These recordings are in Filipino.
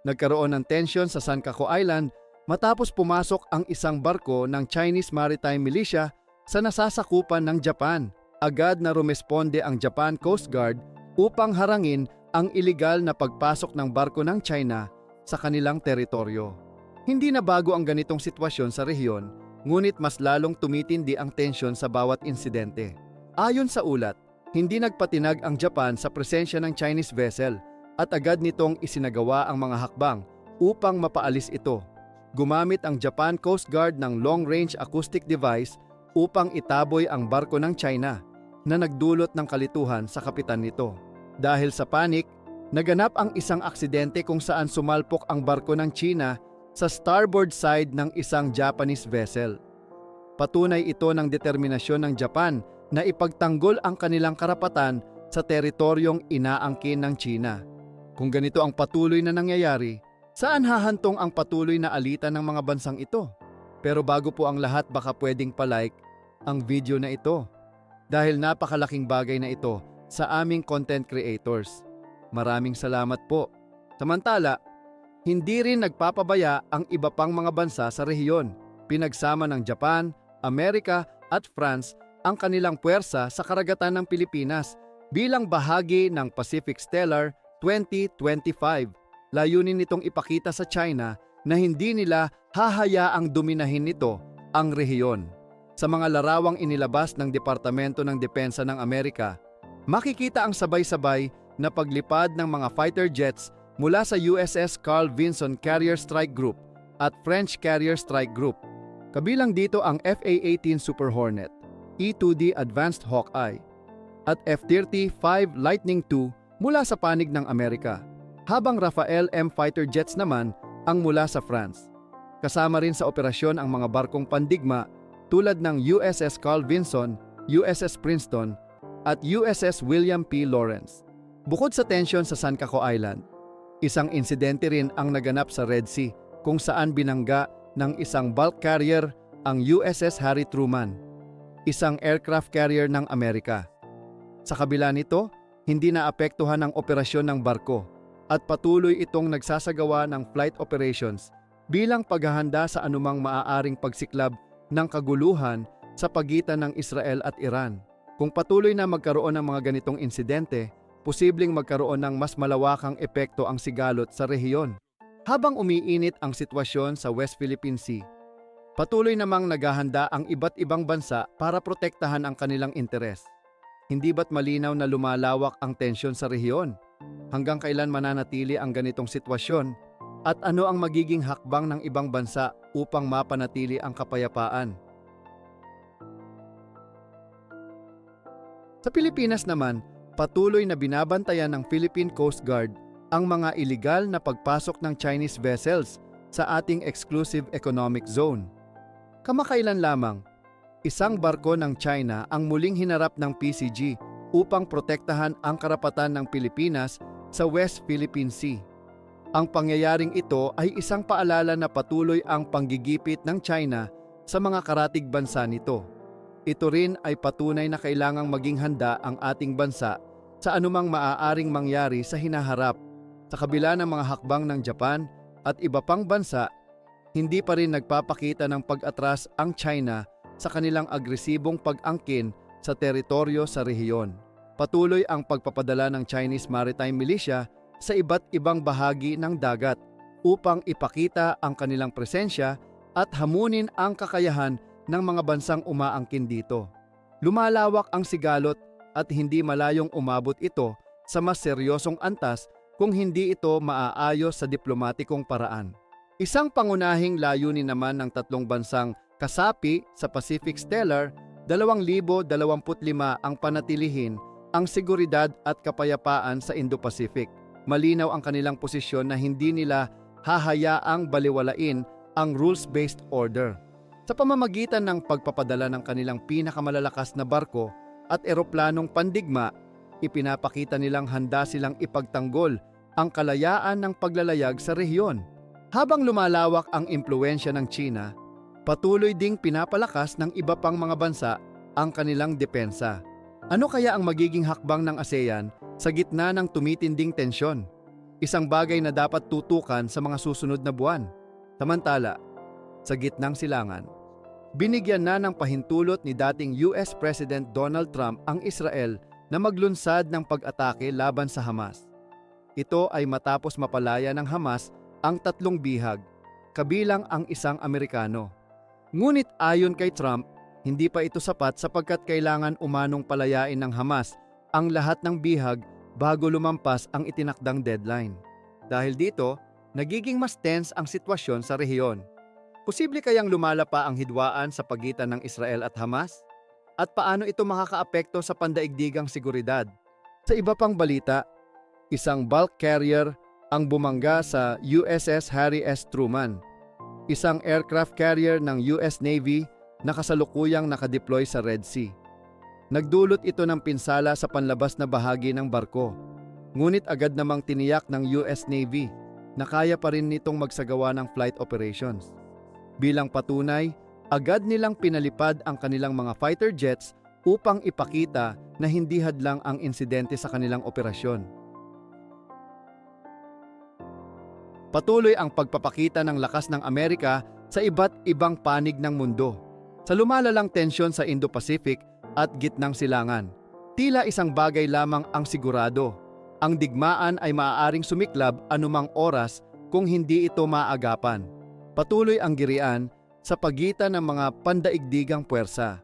Nagkaroon ng tensyon sa Sankaku Island matapos pumasok ang isang barko ng Chinese Maritime Militia sa nasasakupan ng Japan. Agad na rumesponde ang Japan Coast Guard upang harangin ang ilegal na pagpasok ng barko ng China sa kanilang teritoryo. Hindi na bago ang ganitong sitwasyon sa rehiyon, ngunit mas lalong tumitindi ang tensyon sa bawat insidente. Ayon sa ulat, hindi nagpatinag ang Japan sa presensya ng Chinese vessel at agad nitong isinagawa ang mga hakbang upang mapaalis ito. Gumamit ang Japan Coast Guard ng long-range acoustic device upang itaboy ang barko ng China na nagdulot ng kalituhan sa kapitan nito. Dahil sa panik, naganap ang isang aksidente kung saan sumalpok ang barko ng China sa starboard side ng isang Japanese vessel. Patunay ito ng determinasyon ng Japan na ipagtanggol ang kanilang karapatan sa teritoryong inaangkin ng China. Kung ganito ang patuloy na nangyayari, saan hahantong ang patuloy na alitan ng mga bansang ito? Pero bago po ang lahat baka pwedeng palike ang video na ito dahil napakalaking bagay na ito sa aming content creators. Maraming salamat po. Samantala, hindi rin nagpapabaya ang iba pang mga bansa sa rehiyon. Pinagsama ng Japan, Amerika at France ang kanilang puwersa sa karagatan ng Pilipinas bilang bahagi ng Pacific Stellar 2025. Layunin nitong ipakita sa China na hindi nila hahayaang dominahin nito ang rehiyon. Sa mga larawang inilabas ng Departamento ng Depensa ng Amerika, makikita ang sabay-sabay na paglipad ng mga fighter jets mula sa USS Carl Vinson Carrier Strike Group at French Carrier Strike Group. Kabilang dito ang FA-18 Super Hornet, E-2D Advanced Hawkeye, at F-35 Lightning II mula sa panig ng Amerika, habang Rafael M fighter jets naman ang mula sa France. Kasama rin sa operasyon ang mga barkong pandigma tulad ng USS Carl Vinson, USS Princeton, at USS William P. Lawrence. Bukod sa tensyon sa Sankaku Island, isang insidente rin ang naganap sa Red Sea kung saan binangga ng isang bulk carrier ang USS Harry Truman, isang aircraft carrier ng Amerika. Sa kabila nito, hindi naapektuhan ang operasyon ng barko at patuloy itong nagsasagawa ng flight operations bilang paghahanda sa anumang maaaring pagsiklab ng kaguluhan sa pagitan ng Israel at Iran. Kung patuloy na magkaroon ng mga ganitong insidente, posibleng magkaroon ng mas malawakang epekto ang sigalot sa rehiyon. Habang umiinit ang sitwasyon sa West Philippine Sea, patuloy namang naghahanda ang iba't ibang bansa para protektahan ang kanilang interes. Hindi ba't malinaw na lumalawak ang tensyon sa rehiyon? Hanggang kailan mananatili ang ganitong sitwasyon at ano ang magiging hakbang ng ibang bansa upang mapanatili ang kapayapaan? Sa Pilipinas naman, patuloy na binabantayan ng Philippine Coast Guard ang mga iligal na pagpasok ng Chinese vessels sa ating exclusive economic zone. Kamakailan lamang, isang barko ng China ang muling hinarap ng PCG upang protektahan ang karapatan ng Pilipinas sa West Philippine Sea. Ang pangyayaring ito ay isang paalala na patuloy ang panggigipit ng China sa mga karatig bansa nito. Ito rin ay patunay na kailangang maging handa ang ating bansa sa anumang maaaring mangyari sa hinaharap. Sa kabila ng mga hakbang ng Japan at iba pang bansa, hindi pa rin nagpapakita ng pag-atras ang China sa kanilang agresibong pag-angkin sa teritoryo sa rehiyon. Patuloy ang pagpapadala ng Chinese Maritime Militia sa iba't ibang bahagi ng dagat upang ipakita ang kanilang presensya at hamunin ang kakayahan ng mga bansang umaangkin dito. Lumalawak ang sigalot at hindi malayong umabot ito sa mas seryosong antas kung hindi ito maaayos sa diplomatikong paraan. Isang pangunahing layunin naman ng tatlong bansang kasapi sa Pacific Stellar 2025 ang panatilihin ang seguridad at kapayapaan sa Indo-Pacific malinaw ang kanilang posisyon na hindi nila hahayaang baliwalain ang rules-based order. Sa pamamagitan ng pagpapadala ng kanilang pinakamalalakas na barko at eroplanong pandigma, ipinapakita nilang handa silang ipagtanggol ang kalayaan ng paglalayag sa rehiyon. Habang lumalawak ang impluensya ng China, patuloy ding pinapalakas ng iba pang mga bansa ang kanilang depensa. Ano kaya ang magiging hakbang ng ASEAN sa gitna ng tumitinding tensyon. Isang bagay na dapat tutukan sa mga susunod na buwan. Samantala, sa gitnang silangan, binigyan na ng pahintulot ni dating US President Donald Trump ang Israel na maglunsad ng pag-atake laban sa Hamas. Ito ay matapos mapalaya ng Hamas ang tatlong bihag, kabilang ang isang Amerikano. Ngunit ayon kay Trump, hindi pa ito sapat sapagkat kailangan umanong palayain ng Hamas ang lahat ng bihag bago lumampas ang itinakdang deadline. Dahil dito, nagiging mas tense ang sitwasyon sa rehiyon. Posible kayang lumala pa ang hidwaan sa pagitan ng Israel at Hamas? At paano ito makakaapekto sa pandaigdigang seguridad? Sa iba pang balita, isang bulk carrier ang bumangga sa USS Harry S. Truman, isang aircraft carrier ng US Navy na kasalukuyang nakadeploy sa Red Sea. Nagdulot ito ng pinsala sa panlabas na bahagi ng barko. Ngunit agad namang tiniyak ng US Navy na kaya pa rin nitong magsagawa ng flight operations. Bilang patunay, agad nilang pinalipad ang kanilang mga fighter jets upang ipakita na hindi hadlang ang insidente sa kanilang operasyon. Patuloy ang pagpapakita ng lakas ng Amerika sa iba't ibang panig ng mundo. Sa lumalalang tensyon sa Indo-Pacific at gitnang silangan, tila isang bagay lamang ang sigurado. Ang digmaan ay maaaring sumiklab anumang oras kung hindi ito maagapan. Patuloy ang girian sa pagitan ng mga pandaigdigang puwersa.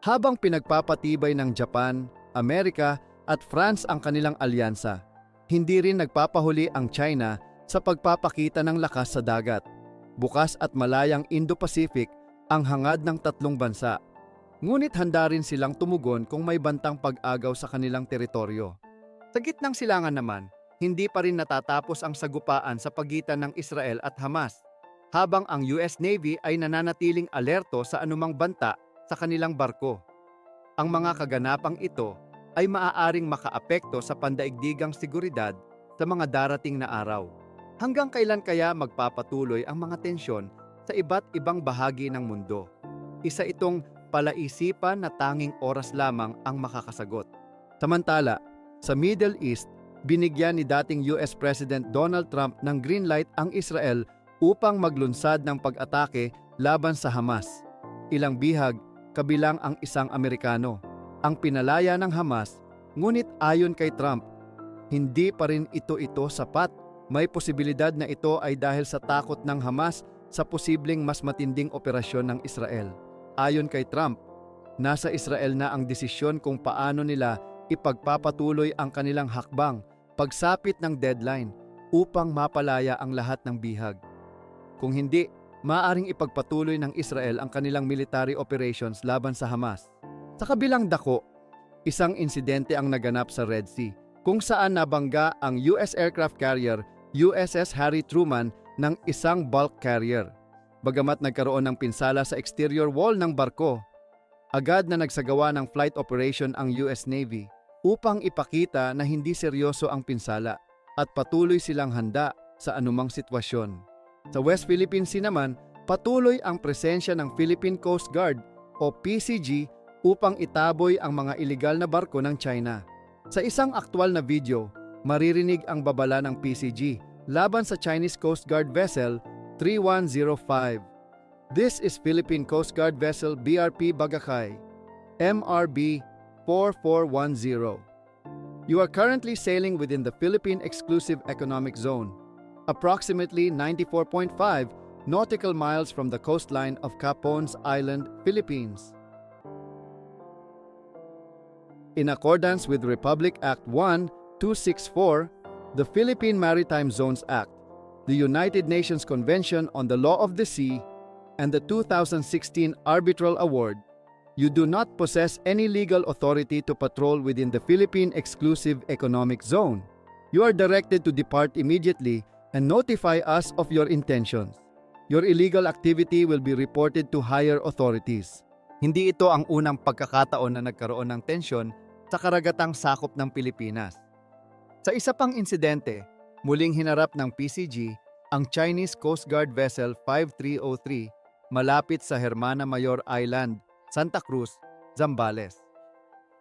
Habang pinagpapatibay ng Japan, Amerika at France ang kanilang alyansa, hindi rin nagpapahuli ang China sa pagpapakita ng lakas sa dagat. Bukas at malayang Indo-Pacific ang hangad ng tatlong bansa. Ngunit handa rin silang tumugon kung may bantang pag-agaw sa kanilang teritoryo. Sa gitnang silangan naman, hindi pa rin natatapos ang sagupaan sa pagitan ng Israel at Hamas, habang ang US Navy ay nananatiling alerto sa anumang banta sa kanilang barko. Ang mga kaganapang ito ay maaaring makaapekto sa pandaigdigang seguridad sa mga darating na araw. Hanggang kailan kaya magpapatuloy ang mga tensyon sa iba't ibang bahagi ng mundo? Isa itong palaisipan na tanging oras lamang ang makakasagot. Samantala, sa Middle East, binigyan ni dating US President Donald Trump ng green light ang Israel upang maglunsad ng pag-atake laban sa Hamas. Ilang bihag, kabilang ang isang Amerikano, ang pinalaya ng Hamas, ngunit ayon kay Trump, hindi pa rin ito ito sapat may posibilidad na ito ay dahil sa takot ng Hamas sa posibleng mas matinding operasyon ng Israel. Ayon kay Trump, nasa Israel na ang desisyon kung paano nila ipagpapatuloy ang kanilang hakbang pagsapit ng deadline upang mapalaya ang lahat ng bihag. Kung hindi, maaring ipagpatuloy ng Israel ang kanilang military operations laban sa Hamas. Sa kabilang dako, isang insidente ang naganap sa Red Sea kung saan nabangga ang US aircraft carrier USS Harry Truman ng isang bulk carrier. Bagamat nagkaroon ng pinsala sa exterior wall ng barko, agad na nagsagawa ng flight operation ang US Navy upang ipakita na hindi seryoso ang pinsala at patuloy silang handa sa anumang sitwasyon. Sa West Philippine Sea naman, patuloy ang presensya ng Philippine Coast Guard o PCG upang itaboy ang mga ilegal na barko ng China. Sa isang aktwal na video, maririnig ang babala ng PCG laban sa Chinese Coast Guard vessel 3105. This is Philippine Coast Guard vessel BRP Bagakay, MRB 4410. You are currently sailing within the Philippine Exclusive Economic Zone, approximately 94.5 nautical miles from the coastline of Capones Island, Philippines. In accordance with Republic Act 1 264, the Philippine Maritime Zones Act, the United Nations Convention on the Law of the Sea, and the 2016 Arbitral Award, you do not possess any legal authority to patrol within the Philippine Exclusive Economic Zone. You are directed to depart immediately and notify us of your intentions. Your illegal activity will be reported to higher authorities. Hindi ito ang unang pagkakataon na nagkaroon ng tensyon sa karagatang sakop ng Pilipinas. Sa isa pang insidente, muling hinarap ng PCG ang Chinese Coast Guard Vessel 5303 malapit sa Hermana Mayor Island, Santa Cruz, Zambales.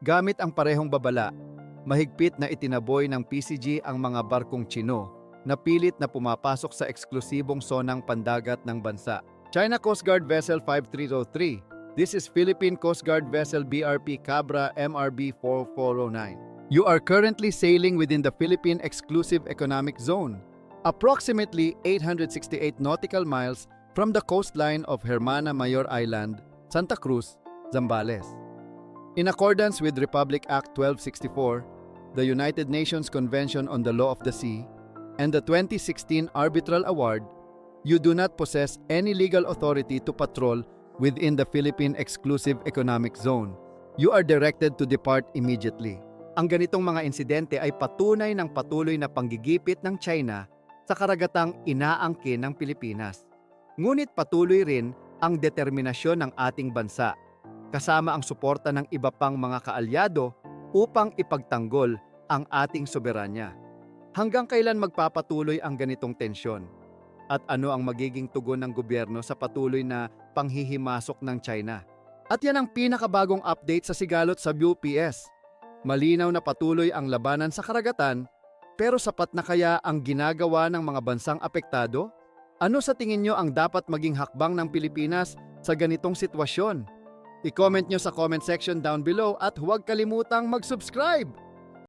Gamit ang parehong babala, mahigpit na itinaboy ng PCG ang mga barkong Chino na pilit na pumapasok sa eksklusibong sonang pandagat ng bansa. China Coast Guard Vessel 5303. This is Philippine Coast Guard Vessel BRP Cabra MRB 4409. You are currently sailing within the Philippine Exclusive Economic Zone, approximately 868 nautical miles from the coastline of Hermana Mayor Island, Santa Cruz, Zambales. In accordance with Republic Act 1264, the United Nations Convention on the Law of the Sea, and the 2016 Arbitral Award, you do not possess any legal authority to patrol within the Philippine Exclusive Economic Zone. You are directed to depart immediately. Ang ganitong mga insidente ay patunay ng patuloy na panggigipit ng China sa karagatang inaangkin ng Pilipinas. Ngunit patuloy rin ang determinasyon ng ating bansa, kasama ang suporta ng iba pang mga kaalyado upang ipagtanggol ang ating soberanya. Hanggang kailan magpapatuloy ang ganitong tensyon? At ano ang magiging tugon ng gobyerno sa patuloy na panghihimasok ng China? At yan ang pinakabagong update sa sigalot sa UPS. Malinaw na patuloy ang labanan sa karagatan, pero sapat na kaya ang ginagawa ng mga bansang apektado? Ano sa tingin nyo ang dapat maging hakbang ng Pilipinas sa ganitong sitwasyon? I-comment nyo sa comment section down below at huwag kalimutang mag-subscribe!